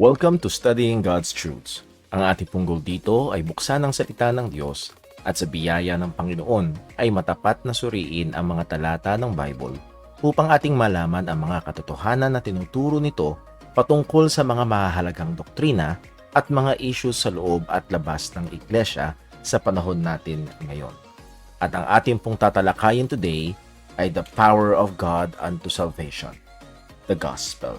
Welcome to Studying God's Truths. Ang ating pong goal dito ay buksan ang salita ng Diyos at sa biyaya ng Panginoon ay matapat na suriin ang mga talata ng Bible upang ating malaman ang mga katotohanan na tinuturo nito patungkol sa mga mahahalagang doktrina at mga issues sa loob at labas ng iglesia sa panahon natin ngayon. At ang ating pong tatalakayin today ay the power of God unto salvation, the gospel.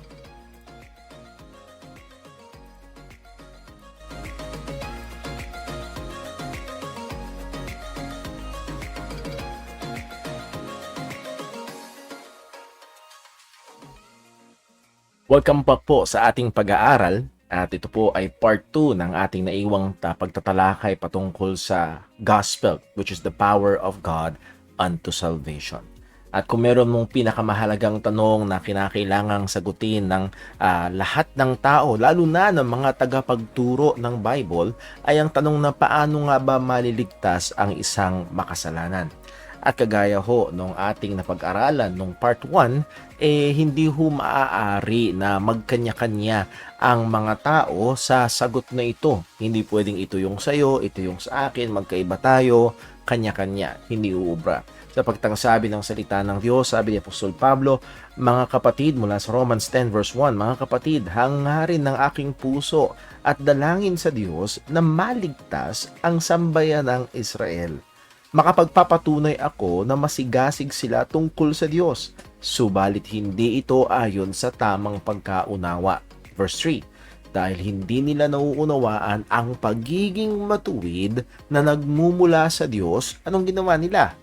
Welcome back po sa ating pag-aaral at ito po ay part 2 ng ating naiwang ta- pagtatalakay patungkol sa gospel which is the power of God unto salvation. At kung meron mong pinakamahalagang tanong na kinakailangang sagutin ng ah, lahat ng tao, lalo na ng mga tagapagturo ng Bible, ay ang tanong na paano nga ba maliligtas ang isang makasalanan. At kagaya ho nung ating napag-aralan nung part 1, eh hindi ho maaari na magkanya-kanya ang mga tao sa sagot na ito. Hindi pwedeng ito yung sayo, ito yung sa akin, magkaiba tayo, kanya-kanya, hindi uubra. Sa pagtangsabi ng salita ng Diyos, sabi ni Apostol Pablo, mga kapatid mula sa Romans 10 verse 1, mga kapatid, hangarin ng aking puso at dalangin sa Diyos na maligtas ang sambayan ng Israel makapagpapatunay ako na masigasig sila tungkol sa Diyos, subalit hindi ito ayon sa tamang pagkaunawa. Verse 3, dahil hindi nila nauunawaan ang pagiging matuwid na nagmumula sa Diyos, anong ginawa nila?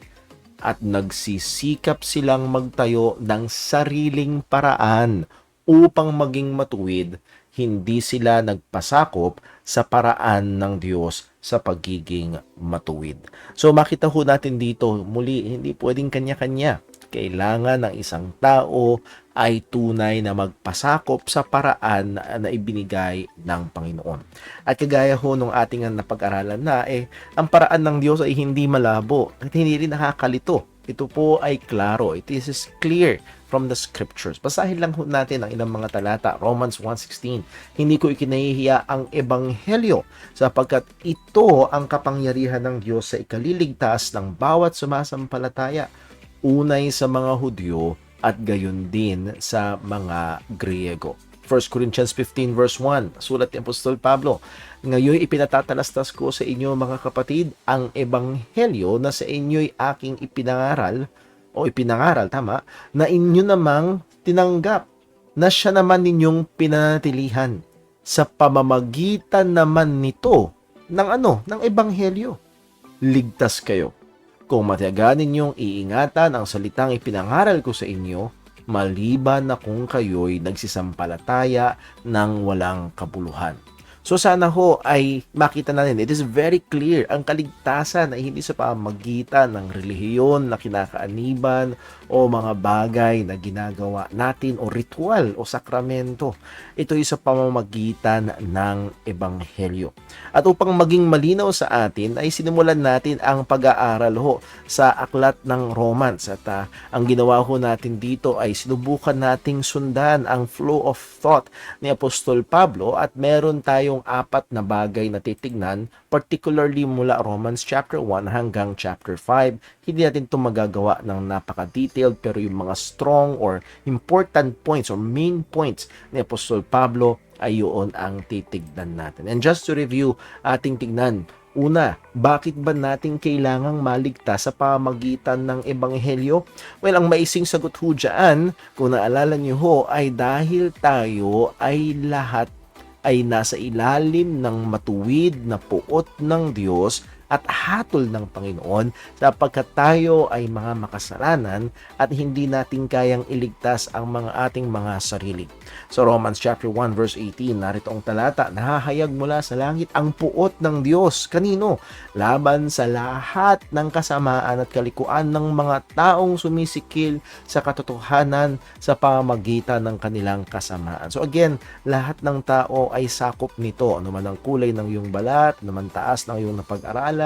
At nagsisikap silang magtayo ng sariling paraan upang maging matuwid, hindi sila nagpasakop sa paraan ng Diyos sa pagiging matuwid. So makita ho natin dito, muli, hindi pwedeng kanya-kanya. Kailangan ng isang tao ay tunay na magpasakop sa paraan na ibinigay ng Panginoon. At kagaya ho nung ating napag-aralan na, eh, ang paraan ng Diyos ay hindi malabo at hindi rin nakakalito. Ito po ay klaro. It is clear from the scriptures. Basahin lang natin ang ilang mga talata. Romans 1.16 Hindi ko ikinahihiya ang ebanghelyo sapagkat ito ang kapangyarihan ng Diyos sa ikaliligtas ng bawat sumasampalataya. Unay sa mga Hudyo at gayon din sa mga Griego. 1 Corinthians 15 verse 1, sulat ni Apostol Pablo, Ngayon ipinatatalastas ko sa inyo mga kapatid ang ebanghelyo na sa inyo'y aking ipinangaral o ipinangaral, tama, na inyo namang tinanggap na siya naman ninyong pinanatilihan sa pamamagitan naman nito ng ano, ng ebanghelyo. Ligtas kayo. Kung matiyagan ninyong iingatan ang salitang ipinangaral ko sa inyo, maliban na kung kayo'y nagsisampalataya ng walang kabuluhan. So sana ho ay makita natin, it is very clear, ang kaligtasan ay hindi sa pamagitan ng relihiyon na kinakaaniban o mga bagay na ginagawa natin o ritual o sakramento. Ito ay sa pamamagitan ng Ebanghelyo. At upang maging malinaw sa atin ay sinimulan natin ang pag-aaral ho sa aklat ng Romans. At ah, ang ginawa ho natin dito ay sinubukan nating sundan ang flow of thought ni Apostol Pablo at meron tayong apat na bagay na titignan, particularly mula Romans chapter 1 hanggang chapter 5. Hindi natin ito magagawa ng napaka-detailed pero yung mga strong or important points or main points ni Apostol Pablo ay yun ang titignan natin. And just to review, ating tignan Una, bakit ba natin kailangang maligtas sa pamagitan ng Ebanghelyo? Well, ang maising sagot ho dyan, kung naalala niyo ho, ay dahil tayo ay lahat ay nasa ilalim ng matuwid na puot ng Diyos at hatol ng Panginoon sapagkat tayo ay mga makasalanan at hindi natin kayang iligtas ang mga ating mga sarili. So Romans chapter 1 verse 18, narito ang talata, nahahayag mula sa langit ang puot ng Diyos. Kanino? Laban sa lahat ng kasamaan at kalikuan ng mga taong sumisikil sa katotohanan sa pamamagitan ng kanilang kasamaan. So again, lahat ng tao ay sakop nito. Ano man ang kulay ng iyong balat, ano man taas ng iyong napag-aralan,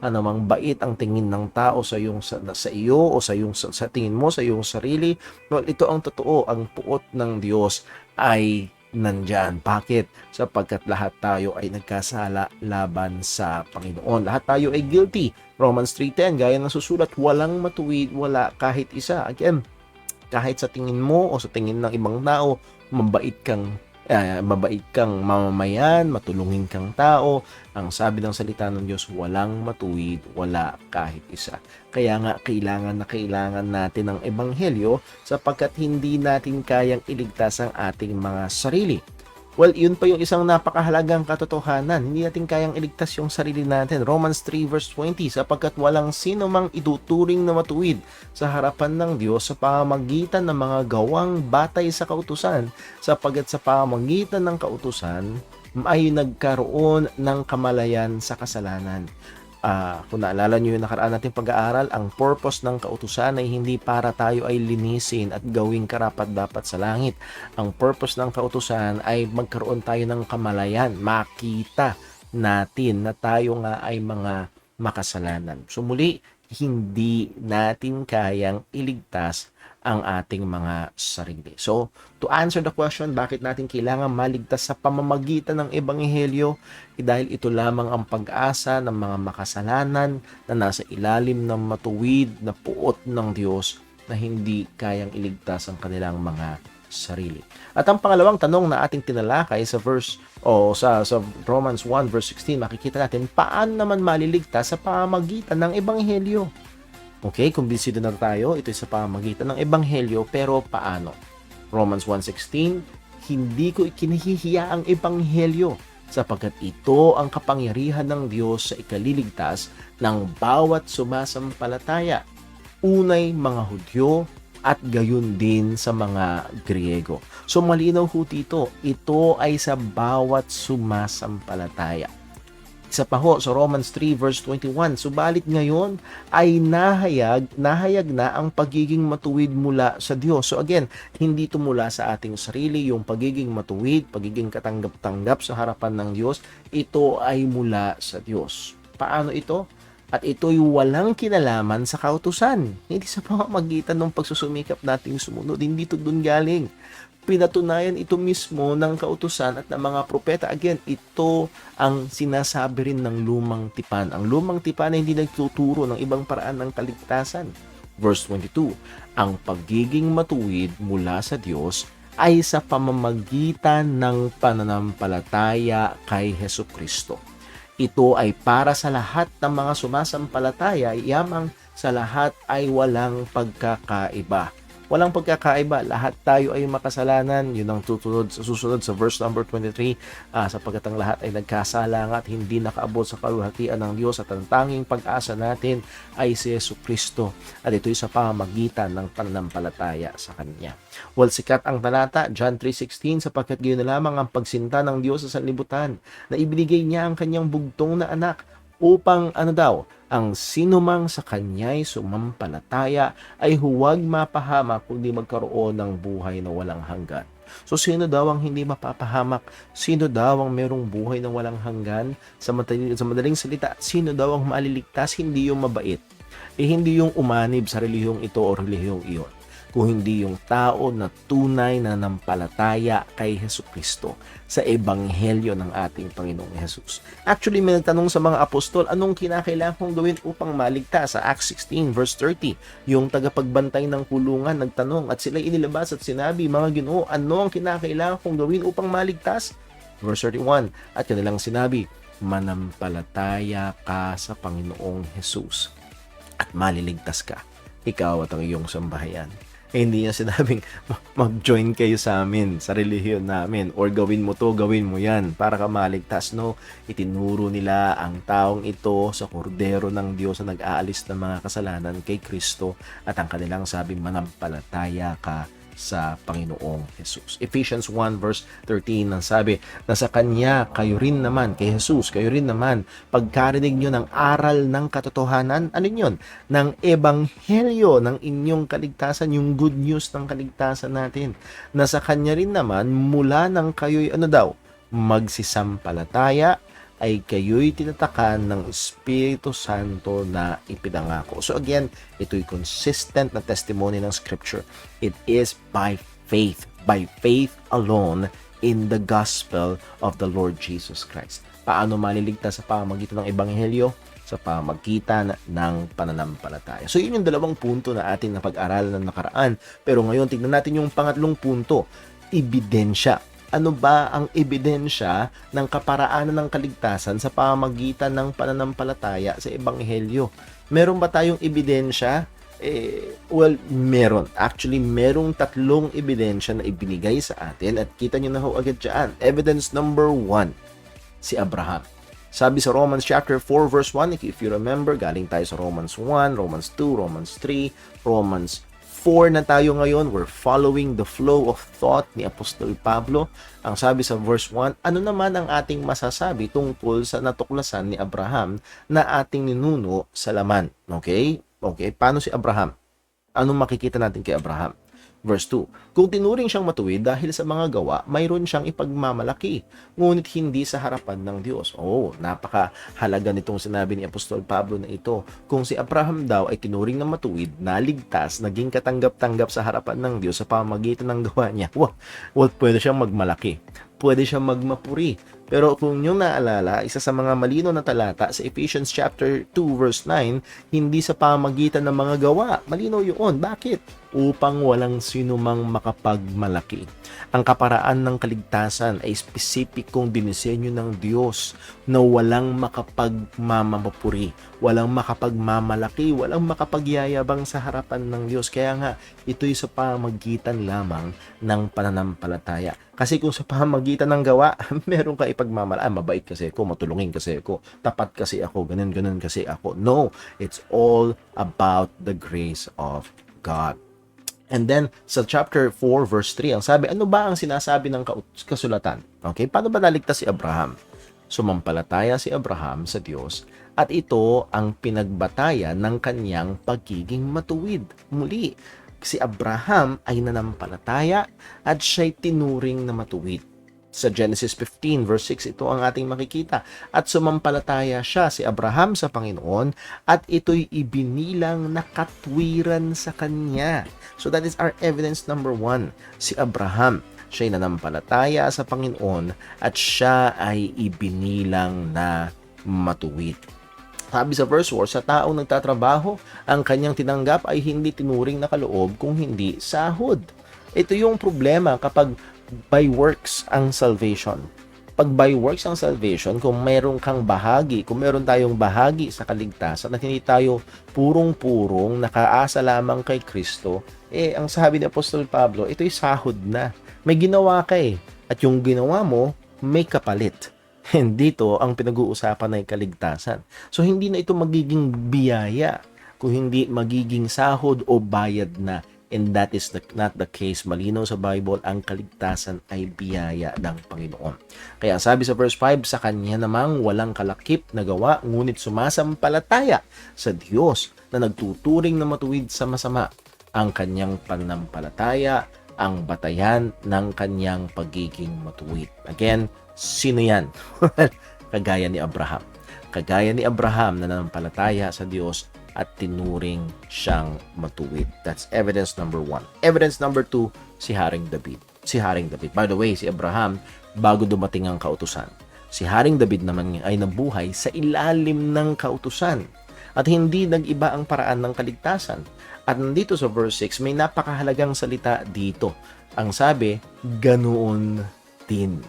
anumang bait ang tingin ng tao sa iyong sa, sa iyo o sa iyong sa, sa tingin mo sa iyong sarili. Well, ito ang totoo, ang puot ng Diyos ay nandyan. Bakit? Sapagkat lahat tayo ay nagkasala laban sa Panginoon. Lahat tayo ay guilty. Romans 3.10, gaya ng susulat, walang matuwid, wala kahit isa. Again, kahit sa tingin mo o sa tingin ng ibang tao, mabait kang eh, mabait kang mamamayan, matulungin kang tao. Ang sabi ng salita ng Diyos, walang matuwid, wala kahit isa. Kaya nga, kailangan na kailangan natin ng ebanghelyo sapagkat hindi natin kayang iligtas ang ating mga sarili. Well, yun pa yung isang napakahalagang katotohanan. Hindi natin kayang iligtas yung sarili natin. Romans 3 verse 20, sapagkat walang sino mang ituturing na matuwid sa harapan ng Diyos sa pamamagitan ng mga gawang batay sa kautusan, sapagkat sa pamamagitan ng kautusan ay nagkaroon ng kamalayan sa kasalanan. Ah, kung naalala nyo yung nakaraan nating pag-aaral, ang purpose ng kautusan ay hindi para tayo ay linisin at gawing karapat dapat sa langit. Ang purpose ng kautusan ay magkaroon tayo ng kamalayan, makita natin na tayo nga ay mga makasalanan. So muli, hindi natin kayang iligtas ang ating mga sarili. So, to answer the question, bakit natin kailangan maligtas sa pamamagitan ng Ebanghelyo? Eh, dahil ito lamang ang pag-asa ng mga makasalanan na nasa ilalim ng matuwid na puot ng Diyos na hindi kayang iligtas ang kanilang mga sarili. At ang pangalawang tanong na ating tinalakay sa verse o sa, sa Romans 1 verse 16, makikita natin paano naman maliligtas sa pamamagitan ng Ebanghelyo. Okay, kumbinsido na tayo, ito sa pamamagitan ng Ebanghelyo, pero paano? Romans 1.16, hindi ko ikinahihiya ang Ebanghelyo sapagkat ito ang kapangyarihan ng Diyos sa ikaliligtas ng bawat sumasampalataya. Unay mga Hudyo at gayon din sa mga Griego. So malinaw ho dito, ito ay sa bawat sumasampalataya. Isa pa ho, sa Romans 3 verse 21, subalit ngayon ay nahayag, nahayag na ang pagiging matuwid mula sa Diyos. So again, hindi ito mula sa ating sarili, yung pagiging matuwid, pagiging katanggap-tanggap sa harapan ng Diyos, ito ay mula sa Diyos. Paano ito? At ito'y walang kinalaman sa kautusan. Hindi sa pamamagitan ng pagsusumikap nating sumunod. Hindi ito dun galing pinatunayan ito mismo ng kautusan at ng mga propeta. Again, ito ang sinasabi rin ng lumang tipan. Ang lumang tipan ay hindi nagtuturo ng ibang paraan ng kaligtasan. Verse 22, ang pagiging matuwid mula sa Diyos ay sa pamamagitan ng pananampalataya kay Heso Kristo. Ito ay para sa lahat ng mga sumasampalataya, yamang sa lahat ay walang pagkakaiba walang pagkakaiba. Lahat tayo ay makasalanan. Yun ang tutunod susunod sa verse number 23 uh, sapagkat ang lahat ay nagkasala at hindi nakaabot sa kaluhatian ng Diyos at ang tanging pag-asa natin ay si Yesu Kristo at ito'y sa pamamagitan ng pananampalataya sa Kanya. Well, sikat ang talata, John 3.16, sapagkat gayon na lamang ang pagsinta ng Diyos sa sanlibutan na ibinigay niya ang kanyang bugtong na anak upang ano daw, ang sinumang sa kanya'y sumampalataya ay huwag mapahamak kundi magkaroon ng buhay na walang hanggan. So sino daw ang hindi mapapahamak? Sino daw ang merong buhay na walang hanggan? Sa madaling, sa madaling salita, sino daw ang maliligtas? Hindi yung mabait. Eh hindi yung umanib sa relihiyong ito o relihiyong iyon kung hindi yung tao na tunay na nampalataya kay Heso Kristo sa ebanghelyo ng ating Panginoong Hesus. Actually, may nagtanong sa mga apostol, anong kinakailangan kong gawin upang maligtas? Sa Acts 16 verse 30, yung tagapagbantay ng kulungan nagtanong at sila inilabas at sinabi, mga ginoo, ano ang kinakailangan kong gawin upang maligtas? Verse 31, at kanilang sinabi, manampalataya ka sa Panginoong Hesus at maliligtas ka, ikaw at ang iyong sambahayan eh, hindi niya sinabing mag-join kayo sa amin, sa relihiyon namin, or gawin mo to, gawin mo yan, para ka maligtas. No, itinuro nila ang taong ito sa kordero ng Diyos na nag-aalis ng mga kasalanan kay Kristo at ang kanilang sabi, manampalataya ka sa Panginoong Jesus. Ephesians 1 verse 13 ang sabi na sa Kanya kayo rin naman, kay Jesus, kayo rin naman, pagkarinig nyo ng aral ng katotohanan, ano yun? Ng ebanghelyo ng inyong kaligtasan, yung good news ng kaligtasan natin. Na sa Kanya rin naman, mula ng kayo'y ano daw, magsisampalataya, ay kayo'y tinatakan ng Espiritu Santo na ipinangako. So again, ito'y consistent na testimony ng Scripture. It is by faith. By faith alone in the gospel of the Lord Jesus Christ. Paano maliligtas sa pamamagitan ng ebanghelyo? Sa pamagitan ng pananampalataya. So yun yung dalawang punto na ating napag-aralan ng nakaraan. Pero ngayon, tignan natin yung pangatlong punto, ebidensya. Ano ba ang ebidensya ng kaparaanan ng kaligtasan sa pamamagitan ng pananampalataya sa ebanghelyo? Meron ba tayong ebidensya? Eh, well, meron. Actually, merong tatlong ebidensya na ibinigay sa atin at kita nyo na ho agad dyan. Evidence number one, si Abraham. Sabi sa Romans chapter 4 verse 1, if you remember, galing tayo sa Romans 1, Romans 2, Romans 3, Romans 4 na tayo ngayon. We're following the flow of thought ni Apostol Pablo. Ang sabi sa verse 1, ano naman ang ating masasabi tungkol sa natuklasan ni Abraham na ating ninuno sa laman? Okay? Okay, paano si Abraham? Anong makikita natin kay Abraham? Verse 2, Kung tinuring siyang matuwid dahil sa mga gawa, mayroon siyang ipagmamalaki, ngunit hindi sa harapan ng Diyos. Oh, napakahalaga nitong sinabi ni Apostol Pablo na ito. Kung si Abraham daw ay tinuring na matuwid, naligtas, naging katanggap-tanggap sa harapan ng Diyos sa pamagitan ng gawa niya, well, well pwede siyang magmalaki. Pwede siyang magmapuri. Pero kung nyo naalala, isa sa mga malino na talata sa Ephesians chapter 2 verse 9, hindi sa pamagitan ng mga gawa. Malino yun. Bakit? Upang walang sinumang makapagmalaki. Ang kaparaan ng kaligtasan ay spesipikong dinisenyo ng Diyos na walang makapagmamapuri, walang makapagmamalaki, walang makapagyayabang sa harapan ng Diyos. Kaya nga, ito'y sa pamagitan lamang ng pananampalataya. Kasi kung sa pamagitan ng gawa, meron ka ipagmamala, ah, mabait kasi ako, matulungin kasi ako, tapat kasi ako, ganun ganun kasi ako. No, it's all about the grace of God. And then, sa chapter 4, verse 3, ang sabi, ano ba ang sinasabi ng kasulatan? Okay, paano ba naligtas si Abraham? Sumampalataya si Abraham sa Diyos at ito ang pinagbatayan ng kanyang pagiging matuwid. Muli, si Abraham ay nanampalataya at siya'y tinuring na matuwid. Sa Genesis 15 verse 6 ito ang ating makikita. At sumampalataya siya si Abraham sa Panginoon at ito'y ibinilang na katwiran sa kanya. So that is our evidence number one. Si Abraham, siya'y nanampalataya sa Panginoon at siya ay ibinilang na matuwid. Sabi sa verse 4, sa taong nagtatrabaho, ang kanyang tinanggap ay hindi tinuring na kaloob kung hindi sahod. Ito yung problema kapag by works ang salvation. Pag by works ang salvation, kung meron kang bahagi, kung meron tayong bahagi sa kaligtasan at hindi tayo purong-purong nakaasa lamang kay Kristo, eh ang sabi ni Apostol Pablo, ito'y sahod na. May ginawa ka eh. At yung ginawa mo, may kapalit. And dito, ang pinag-uusapan ay kaligtasan. So, hindi na ito magiging biyaya kung hindi magiging sahod o bayad na and that is the, not the case. Malinaw sa Bible, ang kaligtasan ay biyaya ng Panginoon. Kaya sabi sa verse 5, sa kanya namang walang kalakip na gawa, ngunit sumasampalataya sa Diyos na nagtuturing na matuwid sa masama ang kanyang pananampalataya, ang batayan ng kanyang pagiging matuwid. Again, sino yan? Kagaya ni Abraham. Kagaya ni Abraham na nanampalataya sa Diyos at tinuring siyang matuwid. That's evidence number one. Evidence number two, si Haring David. Si Haring David. By the way, si Abraham, bago dumating ang kautusan. Si Haring David naman ay nabuhay sa ilalim ng kautusan at hindi nag-iba ang paraan ng kaligtasan. At nandito sa verse 6, may napakahalagang salita dito. Ang sabi, ganoon din.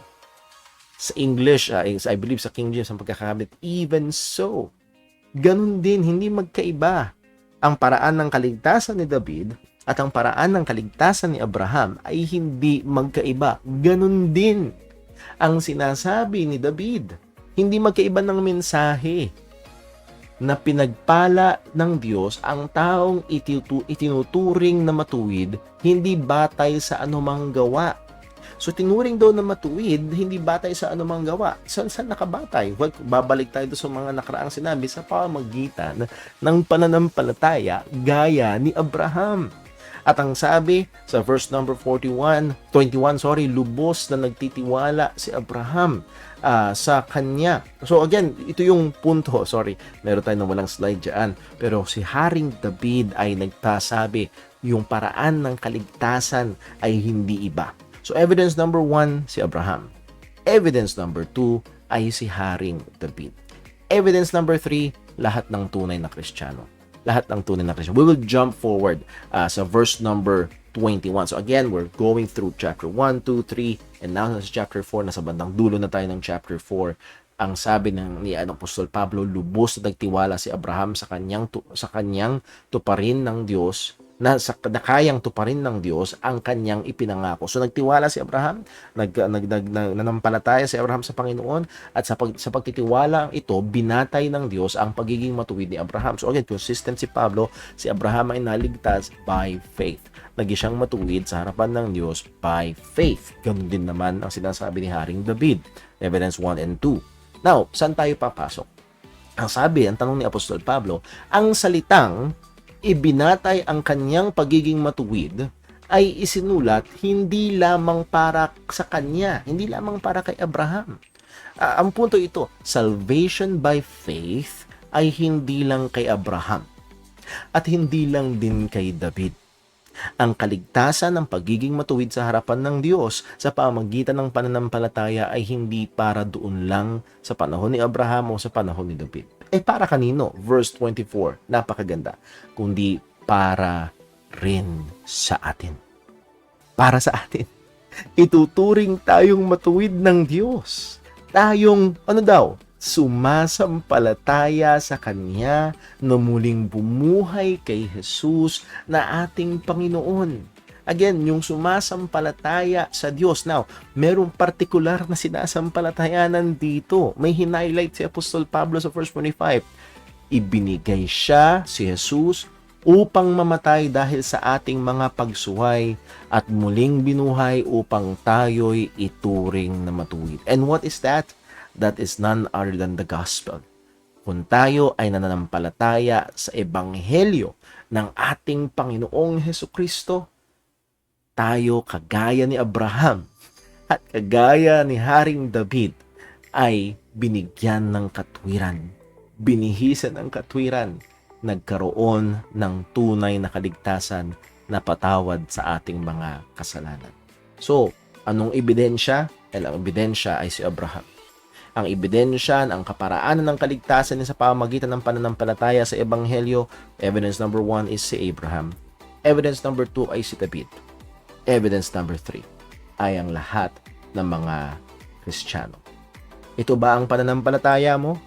Sa English, uh, I believe sa King James ang pagkakamit, even so. Ganun din, hindi magkaiba. Ang paraan ng kaligtasan ni David at ang paraan ng kaligtasan ni Abraham ay hindi magkaiba. Ganun din ang sinasabi ni David. Hindi magkaiba ng mensahe na pinagpala ng Diyos ang taong itinuturing na matuwid, hindi batay sa anumang gawa So tinuring daw na matuwid, hindi batay sa anumang gawa. Saan saan nakabatay? Well, babalik tayo sa mga nakaraang sinabi sa pamagitan ng pananampalataya gaya ni Abraham. At ang sabi sa verse number 41, 21, sorry, lubos na nagtitiwala si Abraham uh, sa kanya. So again, ito yung punto, sorry, meron tayo na walang slide dyan. Pero si Haring David ay nagtasabi, yung paraan ng kaligtasan ay hindi iba So evidence number one, si Abraham. Evidence number two ay si Haring David. Evidence number three, lahat ng tunay na Kristiyano. Lahat ng tunay na Kristiyano. We will jump forward uh, sa verse number 21. So again, we're going through chapter 1, 2, 3, and now sa chapter 4, nasa bandang dulo na tayo ng chapter 4. Ang sabi ng ni ano, Apostol Pablo, lubos na nagtiwala si Abraham sa kanyang tu- sa kanyang tuparin ng Diyos na sa na kayang tuparin ng Diyos ang kanyang ipinangako. So nagtiwala si Abraham, nag, nag, nag, nag nanampalataya si Abraham sa Panginoon at sa pag, sa pagtitiwala ito, binatay ng Diyos ang pagiging matuwid ni Abraham. So again, consistent si Pablo, si Abraham ay naligtas by faith. Naging siyang matuwid sa harapan ng Diyos by faith. Ganun din naman ang sinasabi ni Haring David. Evidence 1 and 2. Now, saan tayo papasok? Ang sabi, ang tanong ni Apostol Pablo, ang salitang ibinatay ang kanyang pagiging matuwid ay isinulat hindi lamang para sa kanya, hindi lamang para kay Abraham. Ah, ang punto ito, salvation by faith ay hindi lang kay Abraham at hindi lang din kay David. Ang kaligtasan ng pagiging matuwid sa harapan ng Diyos sa pamagitan ng pananampalataya ay hindi para doon lang sa panahon ni Abraham o sa panahon ni David. Eh para kanino? Verse 24, napakaganda. Kundi para rin sa atin. Para sa atin. Ituturing tayong matuwid ng Diyos. Tayong, ano daw, sumasampalataya sa Kanya na muling bumuhay kay Jesus na ating Panginoon. Again, yung sumasampalataya sa Diyos. Now, merong partikular na sinasampalatayanan dito. May hinighlight si Apostol Pablo sa verse 25. Ibinigay siya, si Jesus, upang mamatay dahil sa ating mga pagsuway at muling binuhay upang tayo'y ituring na matuwid. And what is that? That is none other than the gospel. Kung tayo ay nananampalataya sa ebanghelyo ng ating Panginoong Heso Kristo, tayo kagaya ni Abraham at kagaya ni Haring David ay binigyan ng katwiran, binihisan ng katwiran, nagkaroon ng tunay na kaligtasan na patawad sa ating mga kasalanan. So, anong ebidensya? Well, ang ebidensya ay si Abraham. Ang ebidensya ng kaparaanan ng kaligtasan niya sa pamamagitan ng pananampalataya sa Ebanghelyo, evidence number one is si Abraham. Evidence number two ay si David. Evidence number three ay ang lahat ng mga Kristiyano. Ito ba ang pananampalataya mo?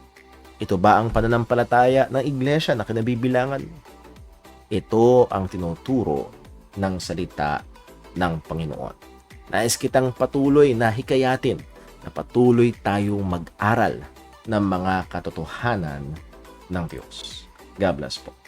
Ito ba ang pananampalataya ng iglesia na kinabibilangan? Ito ang tinuturo ng salita ng Panginoon. Nais kitang patuloy na hikayatin na patuloy tayong mag-aral ng mga katotohanan ng Diyos. God bless po.